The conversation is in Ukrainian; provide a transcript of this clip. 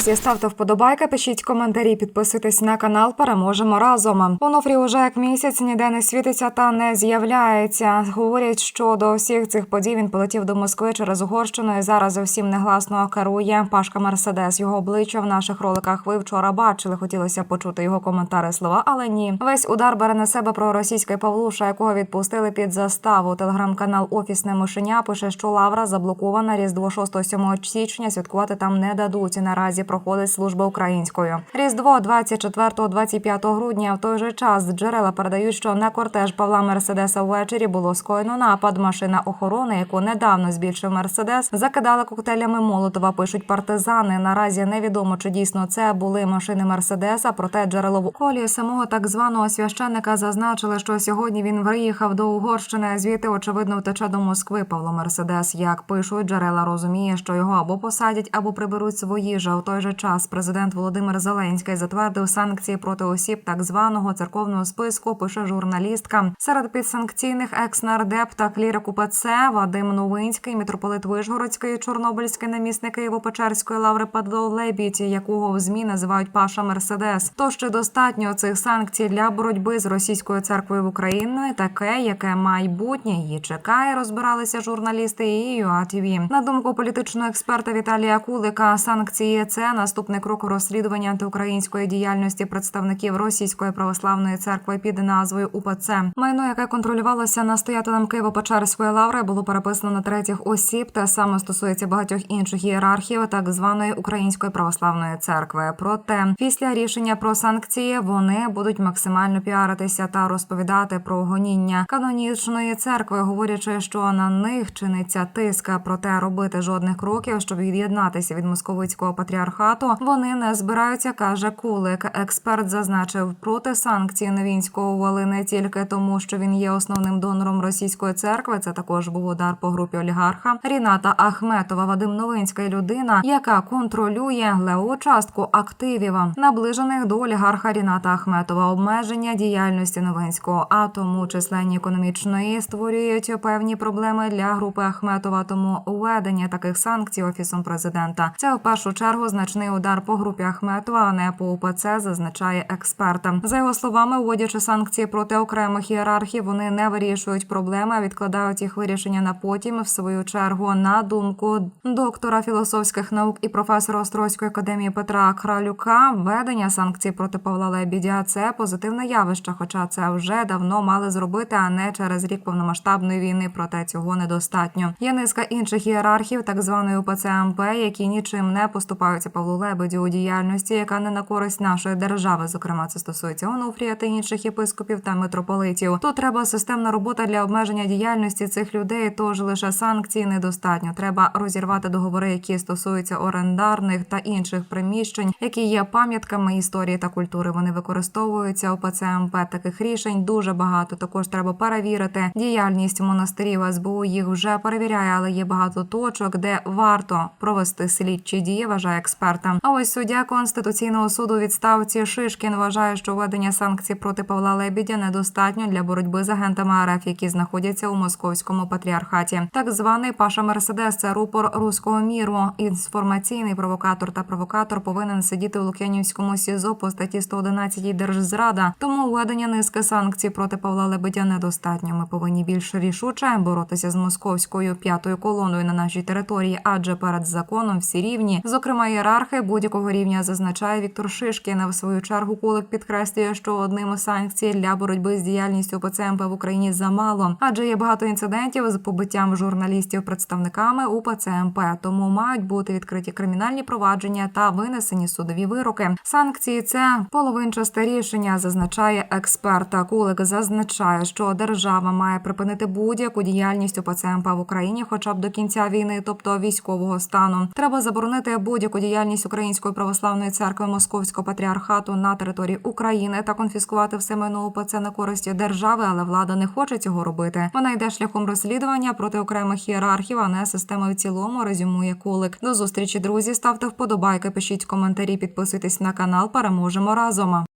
Друзі, ставте вподобайки, пишіть коментарі, підписуйтесь на канал. Переможемо разом. Онуфрій уже як місяць ніде не світиться та не з'являється. Говорять, що до всіх цих подій він полетів до Москви через Угорщину і зараз зовсім негласно керує Пашка Мерседес. Його обличчя в наших роликах ви вчора бачили. Хотілося почути його коментари слова, але ні. Весь удар бере на себе про російський Павлуша, якого відпустили під заставу. Телеграм-канал Офісне мишеня пише, що Лавра заблокована Різдво 6-7 січня. Святкувати там не дадуть. Наразі проходить служба українською. Різдво 24-25 грудня. В той же час джерела передають, що на кортеж Павла Мерседеса ввечері було скоєно напад. Машина охорони, яку недавно збільшив Мерседес, закидали коктейлями Молотова. Пишуть партизани. Наразі невідомо, чи дійсно це були машини Мерседеса. Проте джерело в колі самого так званого священника зазначили, що сьогодні він виїхав до Угорщини. Звідти очевидно втече до Москви. Павло Мерседес, як пишуть джерела, розуміє, що його або посадять, або приберуть свої ж. А в той же час президент Володимир Зеленський затвердив санкції проти осіб так званого церковного списку. Пише журналістка серед підсанкційних екс-нардеп та клірик УПЦ Вадим Новинський, митрополит Вишгородський, Чорнобильський намісник Києво-Печерської лаври Падло Лебідь, якого в змі називають Паша Мерседес. То ще достатньо цих санкцій для боротьби з російською церквою в Україні. Таке, яке майбутнє її чекає, розбиралися журналісти і ЮАТВ. На думку політичного експерта Віталія Кулика, санкції це наступний крок у розслідуванні антиукраїнської діяльності представників російської православної церкви під назвою УПЦ. Майно, яке контролювалося настоятелем Києво-Печерської лаври, було переписано на третіх осіб. Те саме стосується багатьох інших ієрархів так званої української православної церкви. Проте після рішення про санкції вони будуть максимально піаритися та розповідати про гоніння канонічної церкви, говорячи, що на них чиниться тиск. Проте робити жодних кроків, щоб від'єднатися від московицького патріархату. Вони не збираються, каже Кулик. Експерт зазначив, проти санкцій Новінського ввели не тільки тому, що він є основним донором російської церкви. Це також був удар по групі олігарха Ріната Ахметова. Вадим Новинська людина, яка контролює леву частку активів, наближених до олігарха Ріната Ахметова. Обмеження діяльності Новинського, а тому численні економічної створюють певні проблеми для групи Ахметова. Тому введення таких санкцій офісом президента це в першу чергу значний удар по групі Ахметова, а не по УПЦ, зазначає експерт. За його словами, вводячи санкції проти окремих ієрархів, вони не вирішують проблеми, а відкладають їх вирішення на потім. В свою чергу, на думку доктора філософських наук і професора Острозької академії Петра Кралюка, введення санкцій проти Павла Лебідя це позитивне явище, хоча це вже давно мали зробити, а не через рік повномасштабної війни. Проте цього недостатньо. Є низка інших ієрархів, так званої УПЦ МП, які нічим не поступаються Павлу Лебедю у діяльності, яка не на користь нашої держави. Зокрема, це стосується Онуфрія та інших єпископів та митрополитів. Тут треба системна робота для обмеження діяльності цих людей. Тож лише санкції недостатньо. Треба розірвати договори, які стосуються орендарних та інших приміщень, які є пам'ятками історії та культури. Вони використовуються у ПЦМП. Таких рішень дуже багато. Також треба перевірити діяльність монастирів. СБУ їх вже перевіряє, але є багато точок, де варто провести слідчі дії. Вважає експерта. А ось суддя конституційного суду відставці Шишкін вважає, що введення санкцій проти Павла Лебідя недостатньо для боротьби з агентами РФ, які знаходяться у московському патріархаті. Так званий Паша Мерседес це рупор руського міру. Інформаційний провокатор та провокатор повинен сидіти у Лук'янівському СІЗО по статті 111 держзрада. Тому введення низки санкцій проти Павла Лебедя недостатньо. Ми повинні більш рішуче боротися з московською п'ятою колоною на нашій території, адже перед законом всі рівні, зокрема ієрархи будь-якого рівня, зазначає Віктор Шишкін. В свою чергу Кулик підкреслює, що одним із санкцій для боротьби з діяльністю ПЦМП в Україні замало, адже є багато інцидентів з побиттям журналістів представниками УПЦМП. Тому мають бути відкриті кримінальні провадження та винесені судові вироки. Санкції це половинчасте рішення, зазначає експерт. Кулик зазначає, що держава має припинити будь-яку діяльність УПЦМП в Україні, хоча б до кінця війни, тобто військового стану. Треба заборонити будь-яку діяльність Української православної церкви Московського патріархату на території України та конфіскувати все майно УПЦ на користь держави, але влада не хоче цього робити. Вона йде шляхом розслідування проти окремих ієрархів, а не системи в цілому. Резюмує колик. До зустрічі, друзі. Ставте вподобайки, пишіть коментарі, підписуйтесь на канал. Переможемо разом.